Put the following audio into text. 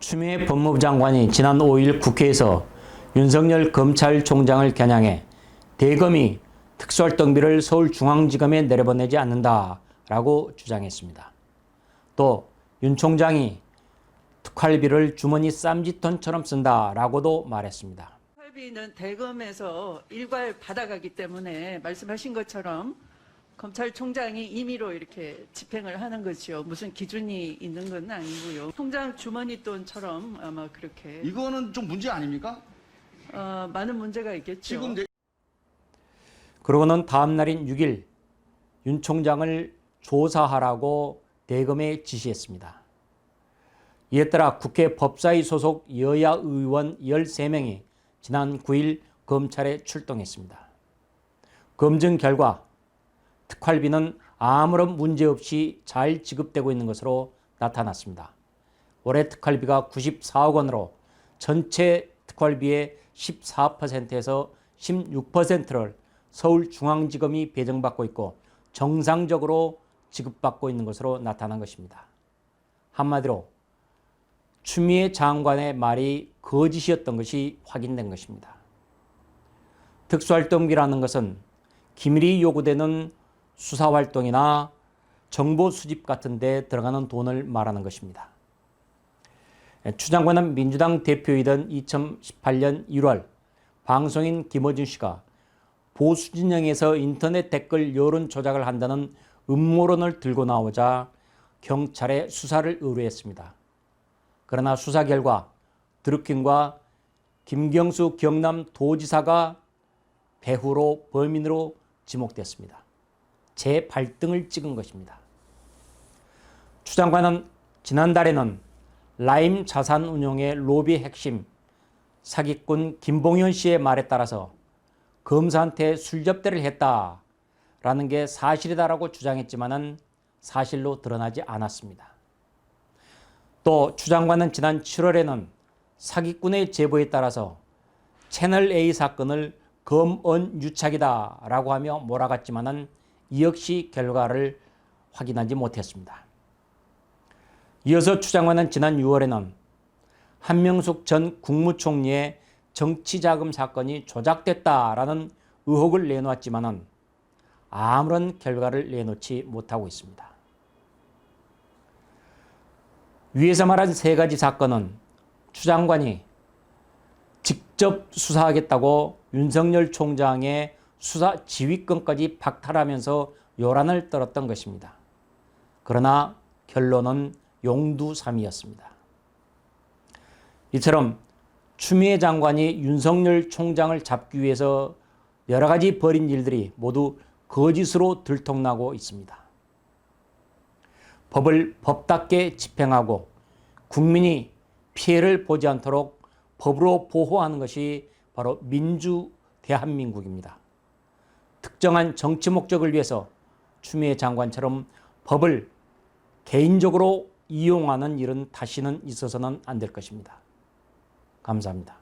추미애 법무부 장관이 지난 5일 국회에서 윤석열 검찰총장을 겨냥해 대검이 특수활동비를 서울중앙지검에 내려보내지 않는다라고 주장했습니다. 또 윤 총장이 특활비를 주머니 쌈짓돈처럼 쓴다라고도 말했습니다. 특활비는 대검에서 일괄 받아가기 때문에 말씀하신 것처럼 검찰총장이 임의로 이렇게 집행을 하는 거지요. 무슨 기준이 있는 건 아니고요. 총장 주머니 돈처럼 아마 그렇게 이거는 좀 문제 아닙니까? 어, 많은 문제가 있겠죠. 지금 내- 그러고는 다음 날인 6일 윤 총장을 조사하라고 대검에 지시했습니다. 이에 따라 국회 법사위 소속 여야 의원 13명이 지난 9일 검찰에 출동했습니다. 검증 결과 특활비는 아무런 문제 없이 잘 지급되고 있는 것으로 나타났습니다. 올해 특활비가 94억 원으로 전체 특활비의 14%에서 16%를 서울중앙지검이 배정받고 있고 정상적으로 지급받고 있는 것으로 나타난 것입니다. 한마디로 추미애 장관의 말이 거짓이었던 것이 확인된 것입니다. 특수활동비라는 것은 기밀이 요구되는 수사 활동이나 정보 수집 같은 데 들어가는 돈을 말하는 것입니다. 추 장관은 민주당 대표이던 2018년 1월 방송인 김어준 씨가 보수 진영에서 인터넷 댓글 여론 조작을 한다는 음모론을 들고 나오자 경찰에 수사를 의뢰했습니다. 그러나 수사 결과 드루킹과 김경수 경남 도지사가 배후로 범인으로 지목됐습니다. 제 발등을 찍은 것입니다. 추 장관은 지난달에는 라임 자산운용의 로비 핵심 사기꾼 김봉현 씨의 말에 따라서 검사한테 술접대를 했다라는 게 사실이다라고 주장했지만은 사실로 드러나지 않았습니다. 또 추 장관은 지난 7월에는 사기꾼의 제보에 따라서 채널 A 사건을 검언 유착이다라고 하며 몰아갔지만은 이 역시 결과를 확인하지 못했습니다. 이어서 추 장관은 지난 6월에는 한명숙 전 국무총리의 정치자금 사건이 조작됐다라는 의혹을 내놓았지만은 아무런 결과를 내놓지 못하고 있습니다. 위에서 말한 세 가지 사건은 추 장관이 직접 수사하겠다고 윤석열 총장의 수사 지휘권까지 박탈하면서 요란을 떨었던 것입니다. 그러나 결론은 용두삼이었습니다. 이처럼 추미애 장관이 윤석열 총장을 잡기 위해서 여러 가지 벌인 일들이 모두 거짓으로 들통나고 있습니다. 법을 법답게 집행하고 국민이 피해를 보지 않도록 법으로 보호하는 것이 바로 민주 대한민국입니다. 특정한 정치 목적을 위해서 추미애 장관처럼 법을 개인적으로 이용하는 일은 다시는 있어서는 안 될 것입니다. 감사합니다.